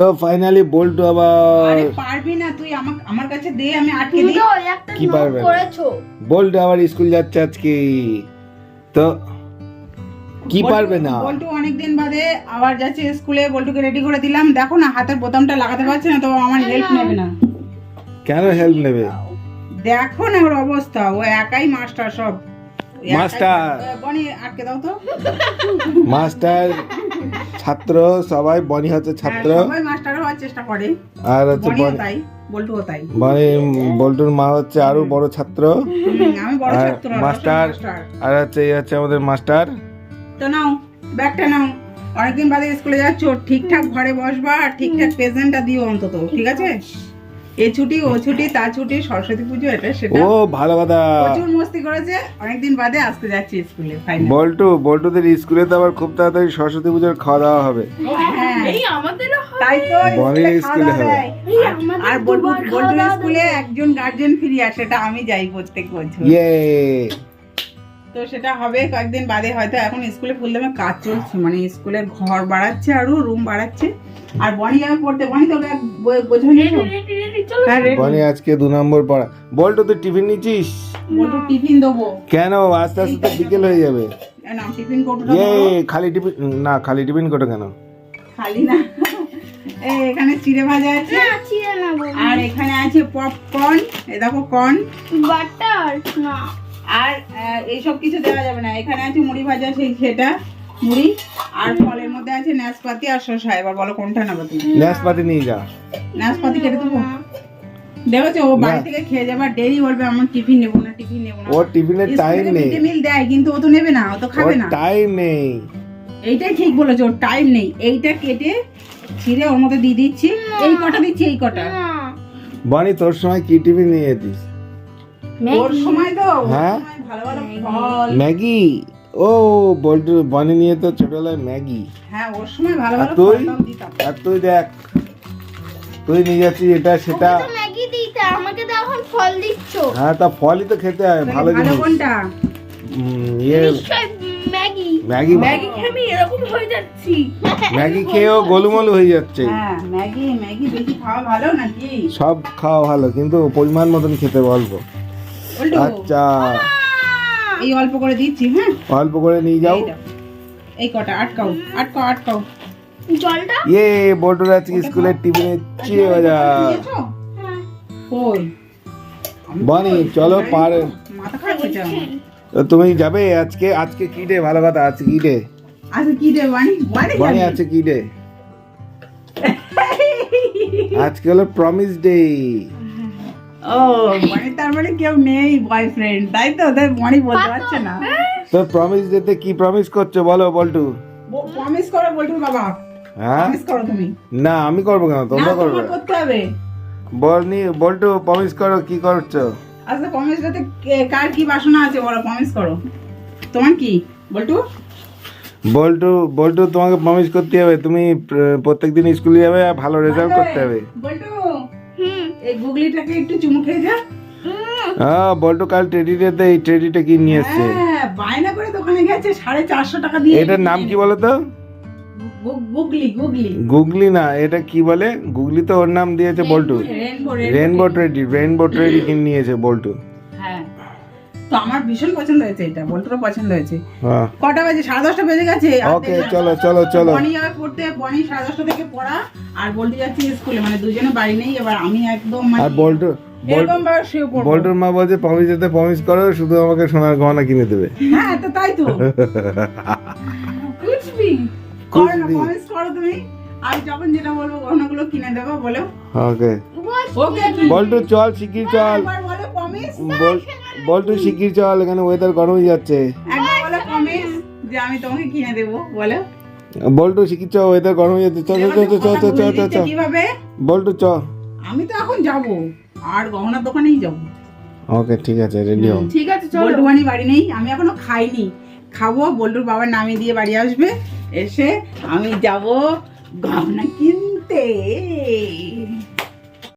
তো ফাইনালি বল্টু আবার আরে পারবি না তুই আমার আমার কাছে দে আমি আটকে দিই। কি পারবে করেছ? বল্টু আবার স্কুল যাচ্ছে আজকে। তো কি পারবে না? বল্টু অনেকদিন বাদে আবার যাচ্ছে স্কুলে বল্টুকে রেডি করে দিলাম। দেখো না হাতের বোতামটা লাগাতে পারছে না তো আমার হেল্প নেবে না। কেন হেল্প নেবে? দেখো না ওর অবস্থা ও একাই মাস্টার সব। মাস্টার। বনি আটকে দাও তো। মাস্টার ছাত্র সবাই বনি হচ্ছে ছাত্র। হ্যাঁ, সবাই মাস্টার হওয়ার চেষ্টা করে। আর হচ্ছে বনি তাই বল্টুও তাই। বনি বল্টুর মা হচ্ছে আরও বড় ছাত্র। আমি বড় আর ছাত্র মাস্টার মাস্টার। আর হচ্ছে এই হচ্ছে আমাদের মাস্টার। তো নাও ব্যাগটা নাও। অনেকদিন বাদে স্কুলে যাচ্ছ ঠিকঠাক ঘরে বসবা আর ঠিকঠাক প্রেজেন্টটা দিও অন্তত ঠিক আছে? এ ছুটি ও ছুটি তা ছুটি সরস্বতী পুজো এটা সেটা। ও ভালো কথা। প্রচুর মস্তি করেছে অনেকদিন বাদে আজকে যাচ্ছি স্কুলে ফাইনাল বল্টু বল্টুদের স্কুলে তো আবার খুব তাড়াতাড়ি সরস্বতী পুজোর খাওয়া দাওয়া হবে। হ্যাঁ। এই আমাদেরও তাই তো স্কুলে হবে। আর- বলব আর বল্টু স্কুলে একজন গার্জেন ফিরে আসে সেটা আমি যাই প্রত্যেক বছর। ইয়ে তো সেটা হবে কয়েকদিন বাদে হয়তো এখন স্কুলে ফুল দামে কাজ চলছে মানে স্কুলের ঘর বাড়াচ্ছে আরও রুম বাড়াচ্ছে। আর বনি যাবে পড়তে বনি তোকে এক বোঝা নিয়েছো রেডি, রেডি, চলো। হ্যাঁ রে বনি আজকে দু নম্বর পড়া। বল্টু তুই টিফিন নিচ্ছিস? বল্টু টিফিন দেবো। কেন? আস্তে আস্তে তো বিকেল হয়ে যাবে। এ নাও টিফিন কৌটোটা ইয়ে খালি টিফিন না খালি টিফিন কোটা কেন? খালি না। এই এখানে চিড়ে ভাজা আছে। না। আর এখানে আছে পপকর্ন এই দেখো কর্ন। বাটার না। আর এইসব কিছু দেওয়া যাবে না। এখানে আছে মুড়ি ভাজা সেই সেটা মুড়ি আর ফলের মধ্যে আছে নাশপাতি আর শসা। এবার বলো কোনটা নেবে তুমি? নাশপাতি নিয়ে যা। নাশপাতি কেটে দেবো? দেখেছ? ও বাড়ি থেকে খেয়ে যাবে বলবে আমার টিফিন নেব না টিফিন নেব না। ওর টিফিনের টাইম নেই। মিল দেয় কিন্তু ও তো নেবে না ও তো খাবে না। টাইম নেই। এইটাই ঠিক বলেছ ওর টাইম নেই। এইটা কেটে ছিঁড়ে ওর মধ্যে দিয়ে দিচ্ছি। এই কটা দিচ্ছি এই কটা। তোর সময় কি টিফিন নিয়ে যেতিস? হ্যাঁ? সময় ভালো ভালো ফল। ম্যাগি? ও বল্টু বনি নিয়ে তো ছোটবেলায় ম্যাগি। হ্যাঁ ওর সময় ভালো ভালো তুই? আর তুই দেখ তুই নিয়ে যাচ্ছিস এটা সেটা। ম্যাগি দিতে আমাকে তো এখন ফল দিচ্ছ। হ্যাঁ তা ফলই তো খেতে হয় ভালো ভালো কোনটা? ইয়ে। ম্যাগি। ম্যাগি ম্যাগি খেয়ে আমি এরকম হয়ে যাচ্ছি। ম্যাগি খেয়েও গোলুমলু হয়ে যাচ্ছে। হ্যাঁ ম্যাগি ম্যাগি বেশি খাওয়া ভালো নাকি? সব খাওয়া ভালো কিন্তু পরিমাণ মতন খেতে বলব আচ্ছা। এই অল্প করে দিচ্ছি হ্যাঁ? অল্প করে নিয়ে যাও। এই কটা আটকাও আটকাও আটকাও। জলটা? ইয়ে বল্টুর আজকে স্কুলের টিফিনে চিড়ে ভাজা হ্যাঁ। কই? আমি বনি, চলো পারে। মাথা খারাপ হয়েছে আমার। তুমি যাবে আজকে আজকে কি ডে ভালো কথা আজকে কি ডে আচ্ছা কি রে বানি? বানি বনি আছে কি ডে আজকে হলো প্রমিস ডে ও বানি তার মানে কেউ নেই বয়ফ্রেন্ড তাই তো? মনি বলতে পারছে না। তো প্রমিস কি প্রমিস করছ? বলো বল্টু। প্রমিস করো বল্টুর বাবা। হ্যাঁ? প্রমিস করো তুমি। না আমি করব কেন? তোমরা করবে তোমার করতে হবে। বলনি বল্টু প্রমিস করো কি করছ? আচ্ছা প্রমিস করতে কার কি বাসনা আছে বলো প্রমিস করো। তোমার কি? বল্টু? বল্টু বল্টু তোমাকে প্রমিস করতে হবে। তুমি প্রত্যেকদিন স্কুলে যাবে আর ভালো রেজাল্ট করতে হবে। বল্টু এই গুগলিটাকে একটু চুমু খেয়ে যা। হ্যাঁ বল্টু কাল টেডিটাতে এই টেডিটা কি নিয়ে এসছে। হ্যাঁ বায়না করে দোকানে গেছে সাড়ে চারশো টাকা দিয়ে এটার নাম কি বলো তো গুগলি গুগলি। গুগলি না এটা কি বলে? গুগলি তো ওর নাম দিয়েছে বল্টু রেনবো রেনবো ট্রেডি রেনবো ট্রেডি কিনে নিয়েছে বল্টু হ্যাঁ। তো আমার ভীষণ পছন্দ হয়েছে এটা বল্টুরও পছন্দ হয়েছে। হ্যাঁ কটা বাজে? সাড়ে দশটা বেজে গেছে। আর ওকে দেখলাম- চলো চলো চলো। বনি যাবে পড়তে বনি সাড়ে দশটা থেকে পড়া আর বল্টু যাচ্ছে স্কুলে মানে দুজনে বাড়ি নেই এবার আমি একদম মানে আর বল্টু বল- এরকম ভাবে শুয়ে পড়ব। বল্টুর মা বলছে প্রমিস যেতে প্রমিস করো শুধু আমাকে সোনার গহনা কিনে দেবে। হ্যাঁ তো তাই তো। কুচবি করো না কুচবি। প্রমিস করো তুমি। আমি যখন যেটা বলব গহনাগুলো কিনে দেবো বলো। ওকে ওকে বল্টু চল শিগগির চল। একবার বলো প্রমিস বল তুই শিগগির চল এখানে ওয়েদার গরম হয়ে যাচ্ছে। যে আমি তোমাকে কিনে দেবো বল্টু শিখি ওয়েদার গরম হয়ে যাচ্ছে চল চল চল চল চল চল চল কীভাবে? বল্টু চ। আমি তো এখন যাব আর গহনার দোকানেই যাব। ওকে ঠিক আছে রেডি হও। ঠিক আছে চল। বল্টু বাড়ি নেই আমি এখনও খাইনি। খাব বল্টুর বাবার নামে দিয়ে বাড়ি আসবে এসে আমি যাব গহনা কিনতে।